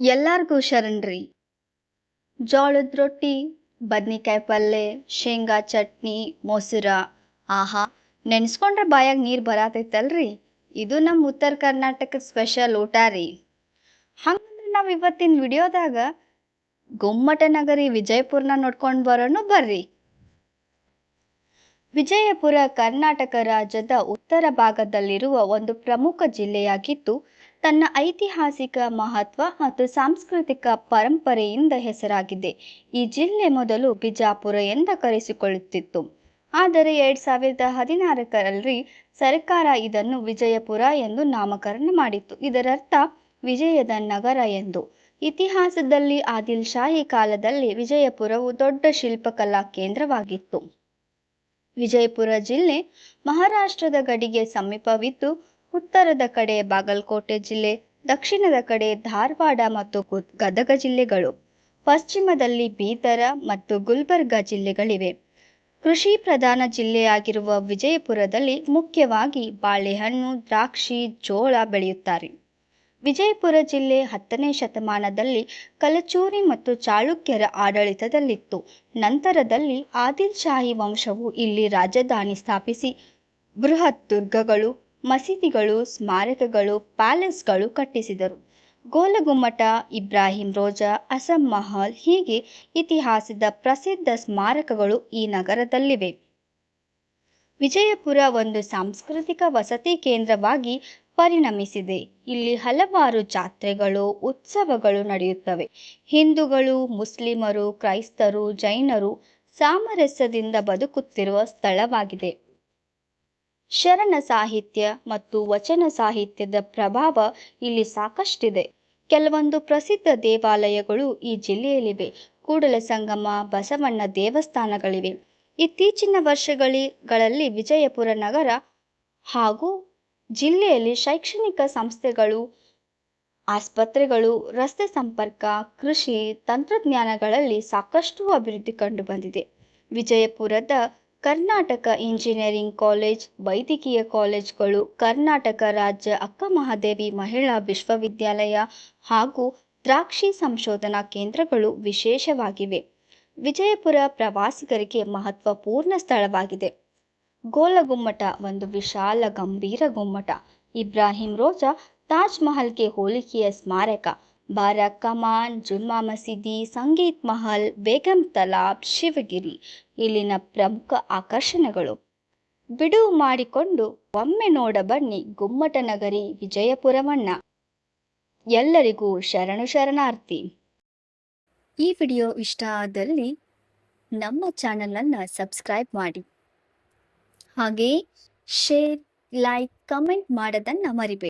ಎಲ್ಲಾರ್ಗೂ ಶರಣ್ರಿ ಜೋಳದ ರೊಟ್ಟಿ, ಬದ್ನಿಕಾಯಿ ಪಲ್ಯ ಶೇಂಗಾ ಚಟ್ನಿ, ಮೊಸರ. ಆಹಾ, ನೆನೆಸ್ಕೊಂಡ್ರೆ ಬಾಯಾಗ ನೀರು ಬರತೈತಲ್ರಿ? ಇದು ನಮ್ಮ ಉತ್ತರ ಕರ್ನಾಟಕದ ಸ್ಪೆಷಲ್ ಊಟ ರೀ. ಹಂಗಂದ್ರೆ ನಾವು ಇವತ್ತಿನ ವಿಡಿಯೋದಾಗ ಗೊಮ್ಮಟ ನಗರಿ ವಿಜಯಪುರನ ನೋಡ್ಕೊಂಡು ಬರೋಣ ಬರ್ರಿ. ವಿಜಯಪುರ ಕರ್ನಾಟಕ ರಾಜ್ಯದ ಉತ್ತರ ಭಾಗದಲ್ಲಿರುವ ಒಂದು ಪ್ರಮುಖ ಜಿಲ್ಲೆಯಾಗಿದ್ದು ತನ್ನ ಐತಿಹಾಸಿಕ ಮಹತ್ವ ಮತ್ತು ಸಾಂಸ್ಕೃತಿಕ ಪರಂಪರೆಯಿಂದ ಹೆಸರಾಗಿದೆ. ಈ ಜಿಲ್ಲೆ ಮೊದಲು ಬಿಜಾಪುರ ಎಂದ ಕರೆಸಿಕೊಳ್ಳುತ್ತಿತ್ತು. ಆದರೆ ಎರಡ್ ಸಾವಿರದ ಹದಿನಾರರಲ್ಲಿ ಸರ್ಕಾರ ಇದನ್ನು ವಿಜಯಪುರ ಎಂದು ನಾಮಕರಣ ಮಾಡಿತ್ತು. ಇದರರ್ಥ, ವಿಜಯದ ನಗರ ಎಂದು. ಇತಿಹಾಸದಲ್ಲಿ ಆದಿಲ್ ಶಾಹಿ ಕಾಲದಲ್ಲಿ ವಿಜಯಪುರವು ದೊಡ್ಡ ಶಿಲ್ಪಕಲಾ ಕೇಂದ್ರವಾಗಿತ್ತು. ವಿಜಯಪುರ ಜಿಲ್ಲೆ ಮಹಾರಾಷ್ಟ್ರದ ಗಡಿಗೆ ಸಮೀಪವಿದ್ದು ಉತ್ತರದ ಕಡೆ ಬಾಗಲಕೋಟೆ ಜಿಲ್ಲೆ, ದಕ್ಷಿಣದ ಕಡೆ ಧಾರವಾಡ ಮತ್ತು ಗದಗ ಜಿಲ್ಲೆಗಳು. ಪಶ್ಚಿಮದಲ್ಲಿ ಬೀದರ ಮತ್ತು ಗುಲ್ಬರ್ಗ ಜಿಲ್ಲೆಗಳಿವೆ. ಕೃಷಿ ಪ್ರಧಾನ ಜಿಲ್ಲೆಯಾಗಿರುವ ವಿಜಯಪುರದಲ್ಲಿ ಮುಖ್ಯವಾಗಿ ಬಾಳೆಹಣ್ಣು, ದ್ರಾಕ್ಷಿ, ಜೋಳ ಬೆಳೆಯುತ್ತಾರೆ. ವಿಜಯಪುರ ಜಿಲ್ಲೆ ಹತ್ತನೇ ಶತಮಾನದಲ್ಲಿ ಕಲಚೂರಿ ಮತ್ತು ಚಾಳುಕ್ಯರ ಆಡಳಿತದಲ್ಲಿತ್ತು. ನಂತರದಲ್ಲಿ ಆದಿಲ್ ಶಾಹಿ ವಂಶವು ಇಲ್ಲಿ ರಾಜಧಾನಿ ಸ್ಥಾಪಿಸಿ ಬೃಹತ್ ದುರ್ಗಗಳು ಮಸೀದಿಗಳು, ಸ್ಮಾರಕಗಳು, ಪ್ಯಾಲೇಸ್ಗಳು ಕಟ್ಟಿಸಿದರು. ಗೋಲಗುಮ್ಮಟ, ಇಬ್ರಾಹಿಂ ರೋಜಾ, ಅಸಂ ಮಹಲ್ ಹೀಗೆ ಇತಿಹಾಸದ ಪ್ರಸಿದ್ಧ ಸ್ಮಾರಕಗಳು ಈ ನಗರದಲ್ಲಿವೆ. ವಿಜಯಪುರ ಒಂದು ಸಾಂಸ್ಕೃತಿಕ ವಸತಿ ಕೇಂದ್ರವಾಗಿ ಪರಿಣಮಿಸಿದೆ. ಇಲ್ಲಿ ಹಲವಾರು ಜಾತ್ರೆಗಳು, ಉತ್ಸವಗಳು ನಡೆಯುತ್ತವೆ. ಹಿಂದೂಗಳು, ಮುಸ್ಲಿಮರು, ಕ್ರೈಸ್ತರು, ಜೈನರು ಸಾಮರಸ್ಯದಿಂದ ಬದುಕುತ್ತಿರುವ ಸ್ಥಳವಾಗಿದೆ. ಶರಣ ಸಾಹಿತ್ಯ ಮತ್ತು ವಚನ ಸಾಹಿತ್ಯದ ಪ್ರಭಾವ ಇಲ್ಲಿ ಸಾಕಷ್ಟಿದೆ. ಕೆಲವೊಂದು ಪ್ರಸಿದ್ಧ ದೇವಾಲಯಗಳು ಈ ಜಿಲ್ಲೆಯಲ್ಲಿವೆ. ಕೂಡಲ ಸಂಗಮ, ಬಸವಣ್ಣ ದೇವಸ್ಥಾನಗಳಿವೆ. ಇತ್ತೀಚಿನ ವರ್ಷಗಳಿಗಳಲ್ಲಿ ವಿಜಯಪುರ ನಗರ ಹಾಗೂ ಜಿಲ್ಲೆಯಲ್ಲಿ ಶೈಕ್ಷಣಿಕ ಸಂಸ್ಥೆಗಳು, ಆಸ್ಪತ್ರೆಗಳು, ರಸ್ತೆ ಸಂಪರ್ಕ, ಕೃಷಿ ತಂತ್ರಜ್ಞಾನಗಳಲ್ಲಿ ಸಾಕಷ್ಟು ಅಭಿವೃದ್ಧಿ ಕಂಡು ಬಂದಿದೆ ವಿಜಯಪುರದ ಕರ್ನಾಟಕ ಇಂಜಿನಿಯರಿಂಗ್ ಕಾಲೇಜ್, ವೈದ್ಯಕೀಯ ಕಾಲೇಜುಗಳು, ಕರ್ನಾಟಕ ರಾಜ್ಯ ಅಕ್ಕಮಹಾದೇವಿ ಮಹಿಳಾ ವಿಶ್ವವಿದ್ಯಾಲಯ ಹಾಗೂ ದ್ರಾಕ್ಷಿ ಸಂಶೋಧನಾ ಕೇಂದ್ರಗಳು ವಿಶೇಷವಾಗಿವೆ. ವಿಜಯಪುರ ಪ್ರವಾಸಿಗರಿಗೆ ಮಹತ್ವಪೂರ್ಣ ಸ್ಥಳವಾಗಿದೆ. ಗೋಲಗುಮ್ಮಟ, ಒಂದು ವಿಶಾಲ ಗಂಭೀರ ಗುಮ್ಮಟ. ಇಬ್ರಾಹಿಂ ರೋಜಾ ತಾಜ್ ಮಹಲ್ಗೆ ಹೋಲಿಕೆಯ ಸ್ಮಾರಕ. ಬಾರಾ ಕಮಾನ್ ಜುಮ್ಮಾ ಮಸೀದಿ, ಸಂಗೀತ್ ಮಹಲ್, ಬೇಗಂ ತಲಾಬ್, ಶಿವಗಿರಿ ಇಲ್ಲಿನ ಪ್ರಮುಖ ಆಕರ್ಷಣೆಗಳು. ಬಿಡುವು ಮಾಡಿಕೊಂಡು ಒಮ್ಮೆ ನೋಡ ಬನ್ನಿ ಗುಮ್ಮಟ ನಗರಿ ವಿಜಯಪುರವನ್ನ ಎಲ್ಲರಿಗೂ ಶರಣು ಶರಣಾರ್ಥಿ. ಈ ವಿಡಿಯೋ ಇಷ್ಟ ಆದಲ್ಲಿ ನಮ್ಮ ಚಾನಲನ್ನು ಸಬ್ಸ್ಕ್ರೈಬ್ ಮಾಡಿ. ಹಾಗೆ ಶೇರ್, ಲೈಕ್, ಕಮೆಂಟ್ ಮಾಡೋದನ್ನು ಮರಿಬೇಡಿ.